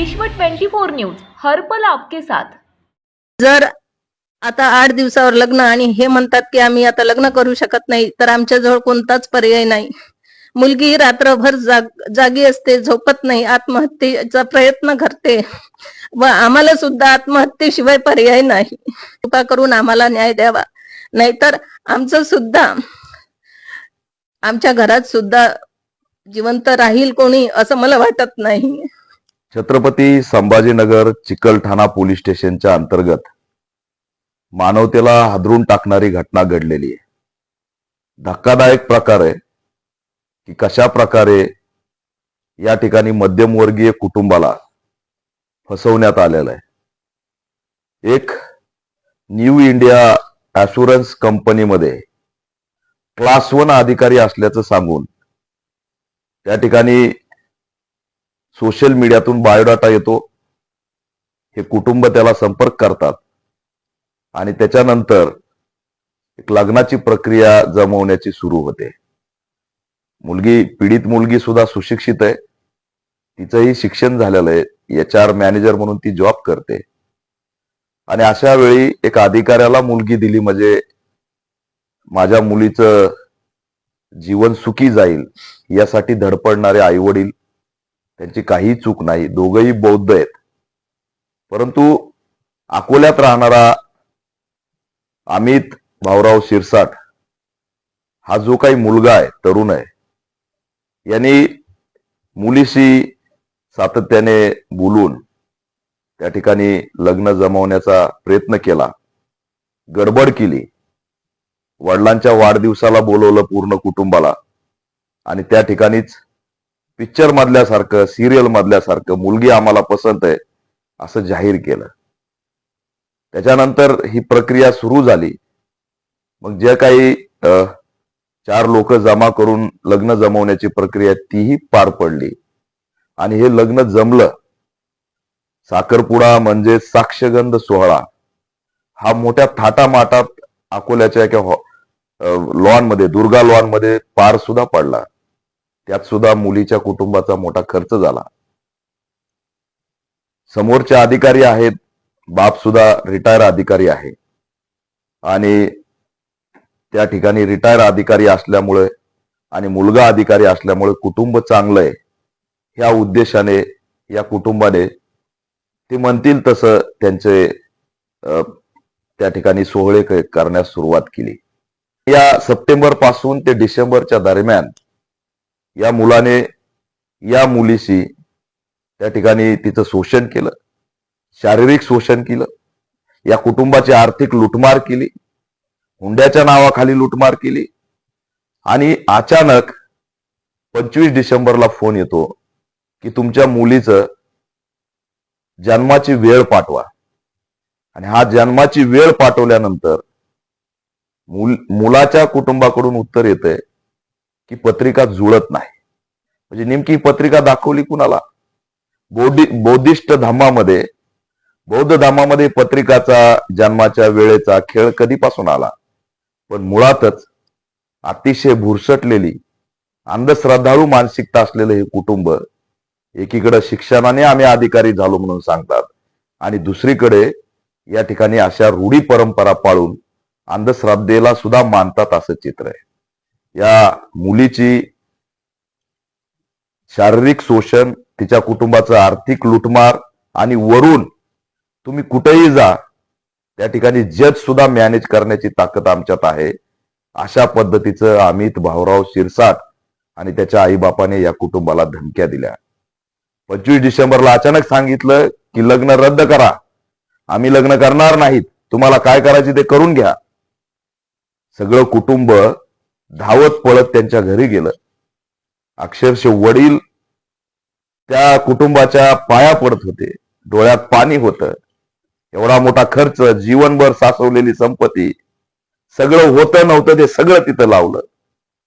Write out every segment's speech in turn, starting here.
विश्व 24 न्यूज हरपल आपके साथ. जर आता आठ दिवसावर लग्न आणि हे म्हणतात की आम्ही आता लग्न करू शकत नाही तर आमच्याजवळ कोणताच पर्याय नाही. मुलगी रात्रभर जाग जागी असते झोपत नाही आत्महत्येचा प्रयत्न करते. व आम्हाला सुद्धा आत्महत्येशिवाय पर्याय नाही. कृपा करून आम्हाला न्याय द्यावा. नाहीतर आमचं सुद्धा आमच्या घरात सुद्धा जिवंत राहील कोणी असं मला वाटत नाही. छत्रपती संभाजीनगर चिकलठाणा पोलीस स्टेशनच्या अंतर्गत मानवतेला हादरून टाकणारी घटना घडलेली आहे. धक्कादायक प्रकार आहे की कशा प्रकारे या ठिकाणी मध्यमवर्गीय कुटुंबाला फसवण्यात आलेलं आहे. एक न्यू इंडिया ॲशुरन्स कंपनीमध्ये क्लास वन अधिकारी असल्याचं सांगून त्या ठिकाणी सोशल मीडियातून बायोडाटा येतो. हे कुटुंब त्याला संपर्क करतात. आणि त्याच्यानंतर एक लग्नाची प्रक्रिया जमवण्याची सुरू होते. मुलगी पीडित मुलगी सुद्धा सुशिक्षित आहे. तिचंही शिक्षण झालेलं आहे. एच आर मॅनेजर म्हणून ती जॉब करते. आणि अशा वेळी एका अधिकाऱ्याला मुलगी दिली म्हणजे माझ्या मुलीचं जीवन सुखी जाईल यासाठी धडपडणारे आई वडील त्यांची काही चूक नाही. दोघही बौद्ध आहेत. परंतु अकोल्यात राहणारा अमित भाऊराव शिरसाट हा जो काही मुलगा आहे तरुण आहे यांनी मुलीशी सातत्याने बोलून त्या ठिकाणी लग्न जमवण्याचा प्रयत्न केला. गडबड केली. वडिलांच्या वाढदिवसाला बोलवलं पूर्ण कुटुंबाला. आणि त्या ठिकाणीच पिक्चर मधल्यासारखं सिरियल मधल्यासारखं मुलगी आम्हाला पसंत आहे असं जाहीर केलं. त्याच्यानंतर ही प्रक्रिया सुरू झाली. मग जे काही चार लोक जमा करून लग्न जमवण्याची प्रक्रिया तीही पार पडली. आणि हे लग्न जमलं. साखरपुडा म्हणजे साक्षगंध सोहळा. हा मोठ्या थाटामाटात अकोल्याच्या एका लॉनमध्ये दुर्गा लॉनमध्ये पार सुद्धा पडला. त्यात सुद्धा मुलीच्या कुटुंबाचा मोठा खर्च झाला. समोरचे अधिकारी आहेत बाप सुद्धा रिटायर अधिकारी आहे. आणि त्या ठिकाणी रिटायर अधिकारी असल्यामुळे आणि मुलगा अधिकारी असल्यामुळे कुटुंब चांगलं आहे ह्या उद्देशाने या कुटुंबाने ते म्हणतील तसं त्यांचे त्या ठिकाणी सोहळे करण्यास सुरुवात केली. या सप्टेंबरपासून ते डिसेंबरच्या दरम्यान या मुलाने या मुलीशी त्या ठिकाणी तिचं शोषण केलं शारीरिक शोषण केलं या कुटुंबाची आर्थिक लुटमार केली हुंड्याच्या नावाखाली लुटमार केली आणि अचानक पंचवीस डिसेंबरला फोन येतो की तुमच्या मुलीचं जन्माची वेळ पाठवा. आणि हा जन्माची वेळ पाठवल्यानंतर मुल मुलाच्या कुटुंबाकडून उत्तर येतंय की पत्रिका जुळत नाही. म्हणजे नेमकी पत्रिका दाखवली कुणाला? बोधी बौद्धिष्ट धामामध्ये बौद्ध धामामध्ये पत्रिकाचा जन्माच्या वेळेचा खेळ कधीपासून आला? पण मुळातच अतिशय भुरसटलेली अंधश्रद्धाळू मानसिकता असलेलं हे कुटुंब एकीकडे शिक्षणाने आम्ही अधिकारी झालो म्हणून सांगतात आणि दुसरीकडे या ठिकाणी अशा रूढी परंपरा पाळून अंधश्रद्धेला सुद्धा मानतात असं चित्र आहे. या मुलीची शारीरिक शोषण तिच्या कुटुंबाचं आर्थिक लुटमार आणि वरून तुम्ही कुठेही जा त्या ठिकाणी जज सुद्धा मॅनेज करण्याची ताकद आमच्यात आहे. अशा पद्धतीचं अमित भाऊराव शिरसाट आणि त्याच्या आईबापाने या कुटुंबाला धमक्या दिल्या. पंचवीस डिसेंबरला अचानक सांगितलं की लग्न रद्द करा. आम्ही लग्न करणार नाहीत. तुम्हाला काय करायचे ते करून घ्या. सगळं कुटुंब धावत पळत त्यांच्या घरी गेलं. अक्षरशः वडील त्या कुटुंबाच्या पाया पडत होते. डोळ्यात पाणी होतं. एवढा मोठा खर्च जीवनभर साचवलेली संपत्ती सगळं होतं नव्हतं ते सगळं तिथं लावलं.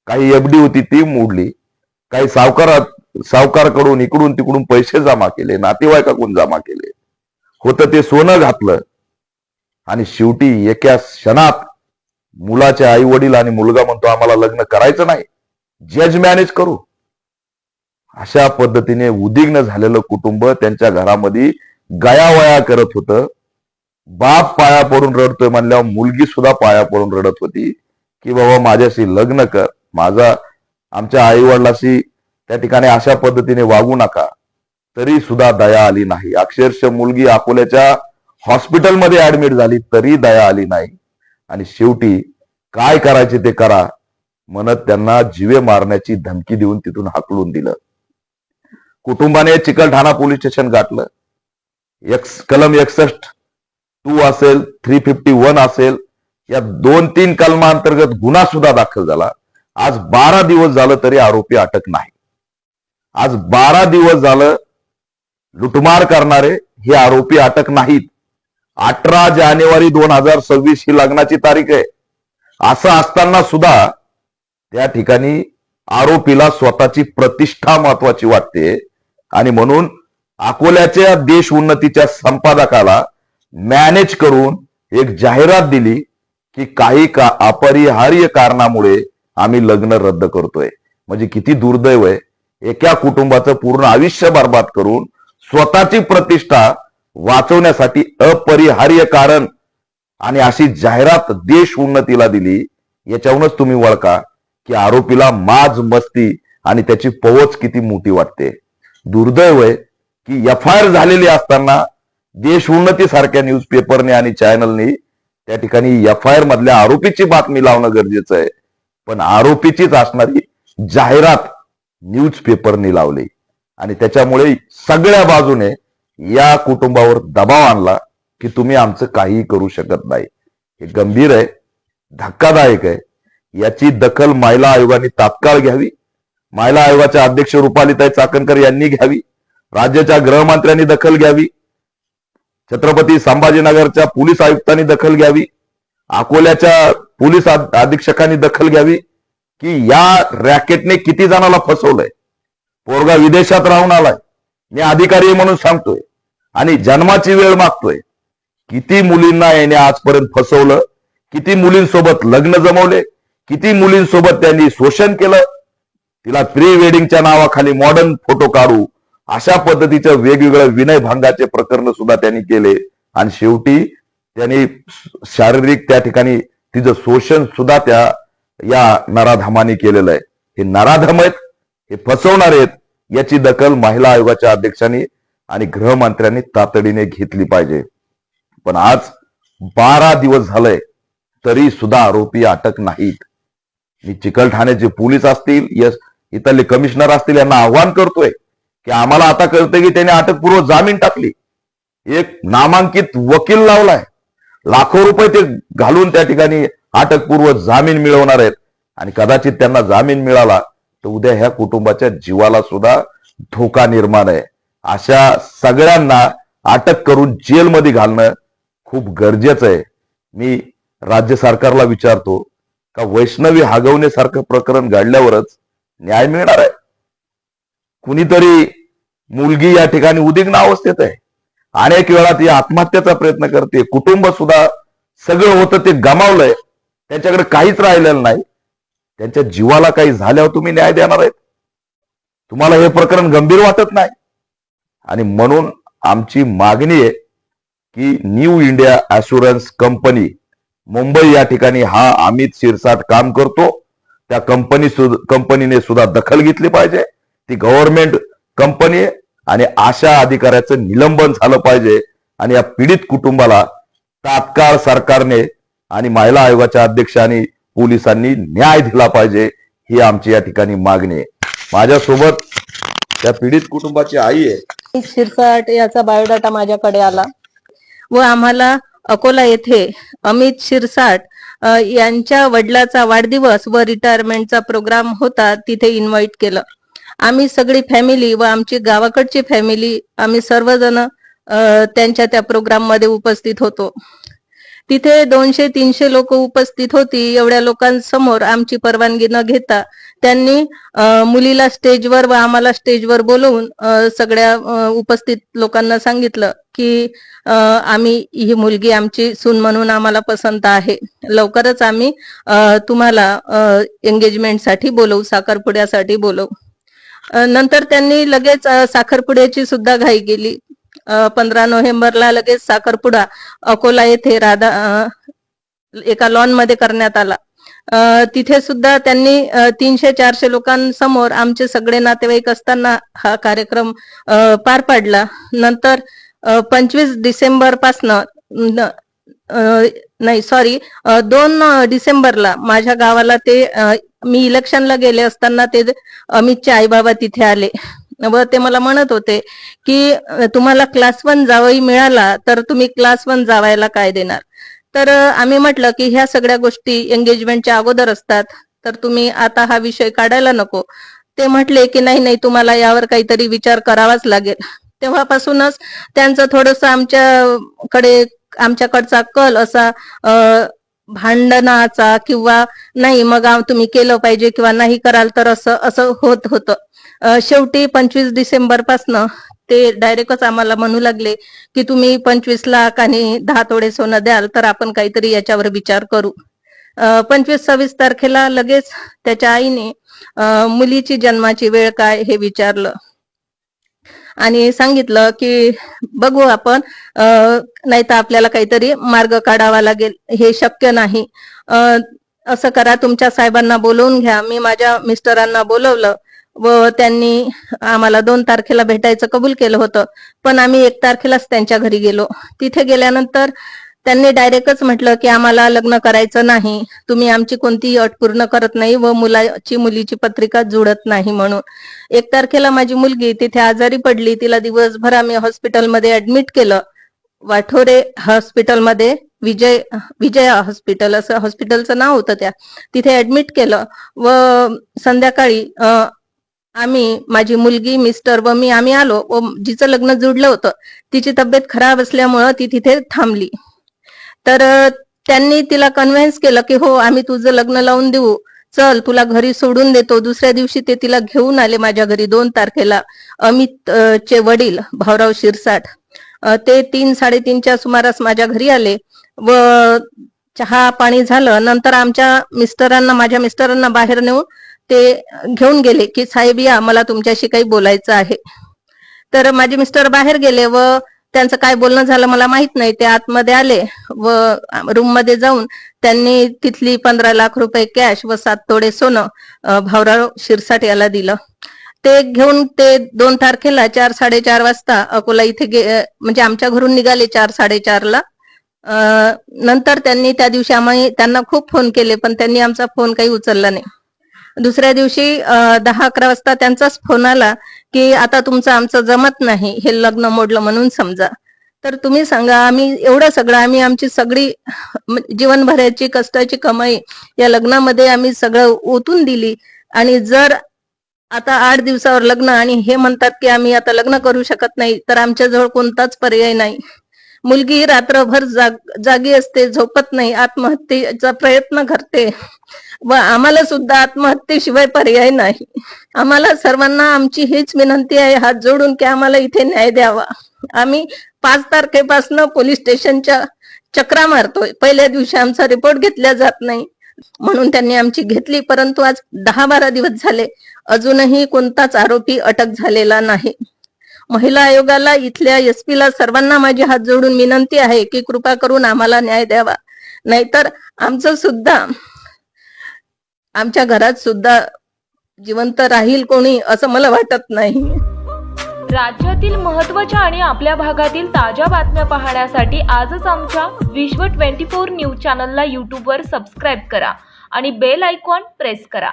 काही एफडी होती ती मोडली. काही सावकारात सावकारकडून इकडून तिकडून पैसे जमा केले नातेवाईकाकडून जमा केले. होतं ते सोनं घातलं. आणि शेवटी एका क्षणात मुलाचे आई वडील आणि मुलगा म्हणतो आम्हाला लग्न करायचं नाही. जज मॅनेज करू. अशा पद्धतीने उद्विग्न झालेलं कुटुंब त्यांच्या घरामध्ये गयावया करत होतं. बाप पाया पडून रडतोय म्हणल्यावर मुलगी सुद्धा पाया पडून रडत होती की बाबा माझ्याशी लग्न कर. माझा आमच्या आई वडिलाशी त्या ठिकाणी अशा पद्धतीने वागू नका. तरी सुद्धा दया आली नाही. अक्षरशः मुलगी अकोल्याच्या हॉस्पिटलमध्ये ऍडमिट झाली तरी दया आली नाही. आणि शेवटी काय करायचे ते करा. म्हणत त्यांना जीवे मारण्याची धमकी देऊन तिथून हाकलून दिलं. कुटुंबाने चिकलठाणा पोलीस स्टेशन गाठलं. एक्स कलम एकसष्ट टू असेल थ्री फिफ्टी वन असेल या दोन तीन कलमांतर्गत गुन्हा सुद्धा दाखल झाला. आज बारा दिवस झालं तरी आरोपी अटक नाही. आज बारा दिवस झालं लुटमार करणारे हे आरोपी अटक नाहीत. अठरा जानेवारी दोन हजार सव्वीस ही लग्नाची तारीख आहे. असं असताना सुद्धा त्या ठिकाणी आरोपीला स्वतःची प्रतिष्ठा महत्वाची वाटते. आणि म्हणून अकोल्याच्या देश उन्नतीच्या संपादकाला मॅनेज करून एक जाहिरात दिली की काही का अपरिहार्य कारणामुळे आम्ही लग्न रद्द करतोय. म्हणजे किती दुर्दैव आहे. एका कुटुंबाचं पूर्ण आयुष्य बर्बाद करून स्वतःची प्रतिष्ठा वाचवण्यासाठी अपरिहार्य कारण आणि अशी जाहिरात देश उन्नतीला दिली याच्यावरूनच तुम्ही वळका की आरोपीला माज मस्ती आणि त्याची पवच किती मोठी वाटते. दुर्दैव आहे की एफ आय आर झालेली असताना देश उन्नती सारख्या न्यूज पेपरने आणि चॅनलनी त्या ठिकाणी एफ आय आर मधल्या आरोपीची बातमी लावणं गरजेचं आहे. पण आरोपीचीच असणारी जाहिरात न्यूज पेपरनी लावली. आणि त्याच्यामुळे सगळ्या बाजूने या कुटुंबावर दबाव आणला की तुम्ही आमचं काहीही करू शकत नाही. हे गंभीर आहे धक्कादायक आहे. याची दखल महिला आयोगाने तात्काळ घ्यावी. महिला आयोगाच्या अध्यक्ष रुपालीताई चाकणकर यांनी घ्यावी. राज्याच्या गृहमंत्र्यांनी दखल घ्यावी. छत्रपती संभाजीनगरच्या पोलीस आयुक्तांनी दखल घ्यावी. अकोल्याच्या पोलीस अधीक्षकांनी दखल घ्यावी. की या रॅकेटने किती जणाला फसवलंय? पोरगा विदेशात राहून आलाय. मी अधिकारी म्हणून सांगतोय. आणि जन्माची वेळ मागतोय. किती मुलींना याने आजपर्यंत फसवलं किती मुलींसोबत लग्न जमवले किती मुलींसोबत त्यांनी शोषण केलं तिला प्री वेडिंगच्या नावाखाली मॉडर्न फोटो काढू अशा पद्धतीचं वेगवेगळं विनयभंगाचे प्रकरण सुद्धा त्यांनी केले. आणि शेवटी त्यांनी शारीरिक त्या ठिकाणी तिचं शोषण सुद्धा त्या या नराधमाने केलेलं आहे. हे नराधम आहेत हे फसवणार आहेत याची दखल महिला आयोगाच्या अध्यक्षांनी आणि गृहमंत्र्यांनी तातडीने घेतली पाहिजे. पण आज बारा दिवस झालंय तरी सुद्धा आरोपी अटक नाहीत. मी चिकलठाण्याचे पोलीस असतील यस इथले कमिशनर असतील यांना आव्हान करतोय की आम्हाला आता कळतंय की त्याने अटकपूर्व जामीन टाकली. एक नामांकित वकील लावलाय. लाखो रुपये ते घालून त्या ठिकाणी अटकपूर्व जामीन मिळवणार आहेत. आणि कदाचित त्यांना जामीन मिळाला तर उद्या ह्या कुटुंबाच्या जीवाला सुद्धा धोका निर्माण आहे. अशा सगळ्यांना अटक करून जेलमध्ये घालणं खूप गरजेचं आहे. मी राज्य सरकारला विचारतो का वैष्णवी हागवण्यासारखं प्रकरण घडल्यावरच न्याय मिळणार आहे? कुणीतरी मुलगी या ठिकाणी उद्विग्न अवस्थेत आहे. अनेक वेळा ती आत्महत्येचा प्रयत्न करते. कुटुंब सुद्धा सगळं होतं ते गमावलंय. त्यांच्याकडे काहीच राहिलेलं नाही. त्यांच्या जीवाला काही झाल्यावर तुम्ही न्याय देणार आहेत. तुम्हाला हे प्रकरण गंभीर वाटत नाही. आणि म्हणून आमची मागणी आहे की New India Assurance Company Mumbai या ठिकाणी हा अमित शिरसाट काम करतो. त्या कंपनी कंपनीने सुद्धा दखल घेतली पाहिजे. ती गव्हर्नमेंट कंपनी आहे आणि अशा अधिकाऱ्याचं निलंबन झालं पाहिजे. आणि या पीडित कुटुंबाला तात्काळ सरकारने आणि महिला आयोगाच्या अध्यक्षांनी पोलिसांनी न्याय दिला पाहिजे ही आमची या ठिकाणी मागणी आहे. माझ्यासोबत त्या पीडित कुटुंबाची आई आहे. शिरसाट याचा बायोडाटा माझ्याकडे आला व आम्हाला अकोला येथे अमित शिरसाट यांच्या वडिलाचा वाढदिवस व रिटायरमेंटचा प्रोग्राम होता तिथे इन्व्हाइट केलं. आम्ही सगळी फॅमिली व आमची गावाकडची फॅमिली आम्ही सर्वजण त्यांच्या त्या प्रोग्राममध्ये उपस्थित होतो. तिथे दोनशे तीनशे लोक उपस्थित होती एवढ्या लोकांसमोर आमची परवानगी न घेता. त्यांनी मुलीला स्टेजवर व आम्हाला स्टेजवर बोलवून सगळ्या उपस्थित लोकांना सांगितलं की आम्ही ही मुलगी आमची सून म्हणून आम्हाला पसंत आहे. लवकरच आम्ही तुम्हाला एंगेजमेंटसाठी बोलवू साखरपुड्यासाठी बोलवू. नंतर त्यांनी लगेच साखरपुड्याची सुद्धा घाई केली. पंधरा नोव्हेंबरला लगेच साखरपुडा अकोला येथे राधा एका लॉनमध्ये करण्यात आला. तिथे सुद्धा त्यांनी तीनशे चारशे लोकांसमोर आमचे सगळे नातेवाईक असताना हा कार्यक्रम पार पाडला. नंतर पंचवीस डिसेंबर पासन नाही सॉरी दोन डिसेंबरला माझ्या गावाला ते मी इलेक्शनला गेले असताना ते अमितचे आईबाबा तिथे आले. व ते मला म्हणत होते की तुम्हाला क्लास वन जावई मिळाला तर तुम्ही क्लास वन जावायला काय देणार? तर आम्ही म्हटलं की ह्या सगळ्या गोष्टी एंगेजमेंटच्या अगोदर असतात तर तुम्ही आता हा विषय काढायला नको. ते म्हटले की नाही नाही तुम्हाला यावर काहीतरी विचार करावाच लागेल. तेव्हापासूनच त्यांचं थोडस आमच्याकडे आमच्याकडचा कल असा भांडणाचा किंवा नाही मग तुम्ही केलं पाहिजे किंवा नाही कराल तर असं असं होत होतं. शेवटी पंचवीस डिसेंबर पासनं ते डायरेक्टच आम्हाला म्हणू लागले की तुम्ही पंचवीस लाख आणि दहा तोडे सोनं द्याल तर आपण काहीतरी याच्यावर विचार करू. पंचवीस सव्वीस तारखेला लगेच त्याच्या आईने मुलीची जन्माची वेळ काय हे विचारलं. आणि सांगितलं की बघू आपण नाही तर आपल्याला काहीतरी मार्ग काढावा लागेल. हे शक्य नाही. असं करा तुमच्या साहेबांना बोलवून घ्या. मी माझ्या मिस्टरांना बोलवलं. व त्यांनी आम्हाला दोन तारखेला भेटायचं कबूल केलं होतं. पण आम्ही एक तारखेलाच त्यांच्या घरी गेलो. तिथे गेल्यानंतर त्यांनी डायरेक्टच म्हटलं की आम्हाला लग्न करायचं नाही. तुम्ही आमची कोणतीही अट पूर्ण करत नाही व मुलाची मुलीची पत्रिका जुळत नाही म्हणून. एक तारखेला माझी मुलगी तिथे आजारी पडली. तिला दिवसभर आम्ही हॉस्पिटलमध्ये ऍडमिट केलं. वाठोरे हॉस्पिटलमध्ये विजय विजया हॉस्पिटल असं हॉस्पिटलचं नाव होतं त्या. तिथे ऍडमिट केलं. व संध्याकाळी आम्ही माझी मुलगी मिस्टर व मी आम्ही आलो व जिचं लग्न जुडलं होतं तिची तब्येत खराब असल्यामुळं ती तिथे थांबली. तर त्यांनी तिला कन्व्हिन्स केलं की हो आम्ही तुझं लग्न लावून देऊ. चल तुला घरी सोडून देतो. दुसऱ्या दिवशी ते तिला घेऊन आले माझ्या घरी दोन तारखेला. अमित चे वडील भाऊराव शिरसाट. ते तीन साडेतीनच्या सुमारास माझ्या घरी आले व चहा पाणी झालं. नंतर आमच्या मिस्टरांना माझ्या मिस्टरांना बाहेर नेऊन ते घेऊन गेले की साहेब या मला तुमच्याशी काही बोलायचं आहे. तर माझे मिस्टर बाहेर गेले व त्यांचं काय बोलणं झालं मला माहीत नाही. ते आतमध्ये आले व रूममध्ये जाऊन त्यांनी तिथली पंधरा लाख रुपये कॅश व सात तोडे सोनं भावराव शिरसाट याला दिलं. ते घेऊन ते दोन तारखेला चार साडेचार वाजता अकोला इथे गे म्हणजे आमच्या घरून निघाले चार साडेचारला नंतर त्यांनी त्या दिवशी आम्ही त्यांना खूप फोन केले पण त्यांनी आमचा फोन काही उचलला नाही. दुसऱ्या दिवशी दहा अकरा वाजता त्यांचाच फोन आला की आता तुमचं आमचं जमत नाही हे लग्न मोडलं म्हणून समजा. तर तुम्ही सांगा आम्ही एवढं सगळं आम्ही आमची सगळी म्हणजे जीवनभराची कष्टाची कमाई या लग्नामध्ये आम्ही सगळं ओतून दिली. आणि जर आता आठ दिवसावर लग्न आणि हे म्हणतात की आम्ही आता लग्न करू शकत नाही तर आमच्याजवळ कोणताच पर्याय नाही. मुलगी रात्रभर जाग जागी असते झोपत नाही आत्महत्येचा प्रयत्न करते. व आम्हाला सुद्धा आत्महत्येशिवाय पर्याय नाही. आम्हाला सर्वांना आमची हीच विनंती आहे हात जोडून की आम्हाला इथे न्याय द्यावा. आम्ही पाच तारखेपासून पोलीस स्टेशनच्या चक्रा मारतोय. पहिल्या दिवशी आमचा रिपोर्ट घेतला जात नाही. म्हणून त्यांनी आमची घेतली परंतु आज दहा बारा दिवस झाले. अजूनही कोणताच आरोपी अटक झालेला नाही. महिला आयोगाला इथल्या एस ला सर्वांना माझी हात जोडून विनंती आहे की कृपा करून आम्हाला न्याय द्यावा. नाहीतर आमचं सुद्धा आमच्या घरात सुद्धा जिवंत राहील कोणी असं मला वाटत नाही. राज्यातील महत्त्वाच्या आणि आपल्या भागातील ताज्या बातम्या पाहण्यासाठी आजच आमच्या विश्व 24 न्यूज चॅनलला यूट्यूबवर सबस्क्राईब करा आणि बेल आयकॉन प्रेस करा.